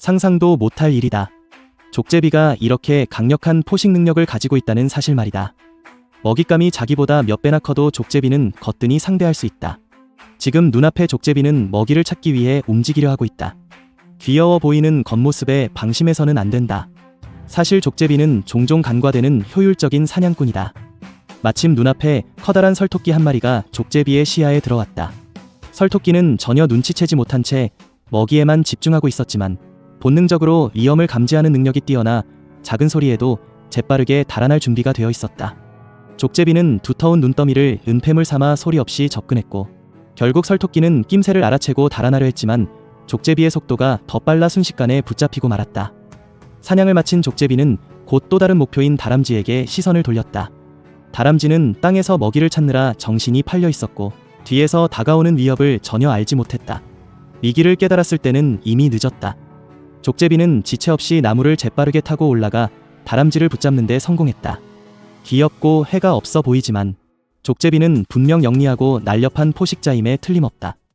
상상도 못할 일이다. 족제비가 이렇게 강력한 포식 능력을 가지고 있다는 사실 말이다. 먹잇감이 자기보다 몇 배나 커도 족제비는 거뜬히 상대할 수 있다. 지금 눈앞의 족제비는 먹이를 찾기 위해 움직이려 하고 있다. 귀여워 보이는 겉모습에 방심해서는 안 된다. 사실 족제비는 종종 간과되는 효율적인 사냥꾼이다. 마침 눈앞에 커다란 설토끼 한 마리가 족제비의 시야에 들어왔다. 설토끼는 전혀 눈치채지 못한 채 먹이에만 집중하고 있었지만 본능적으로 위험을 감지하는 능력이 뛰어나 작은 소리에도 재빠르게 달아날 준비가 되어 있었다. 족제비는 두터운 눈더미를 은폐물 삼아 소리 없이 접근했고 결국 설토끼는 낌새를 알아채고 달아나려 했지만 족제비의 속도가 더 빨라 순식간에 붙잡히고 말았다. 사냥을 마친 족제비는 곧 또 다른 목표인 다람쥐에게 시선을 돌렸다. 다람쥐는 땅에서 먹이를 찾느라 정신이 팔려 있었고 뒤에서 다가오는 위협을 전혀 알지 못했다. 위기를 깨달았을 때는 이미 늦었다. 족제비는 지체 없이 나무를 재빠르게 타고 올라가 다람쥐를 붙잡는 데 성공했다. 귀엽고 해가 없어 보이지만 족제비는 분명 영리하고 날렵한 포식자임에 틀림없다.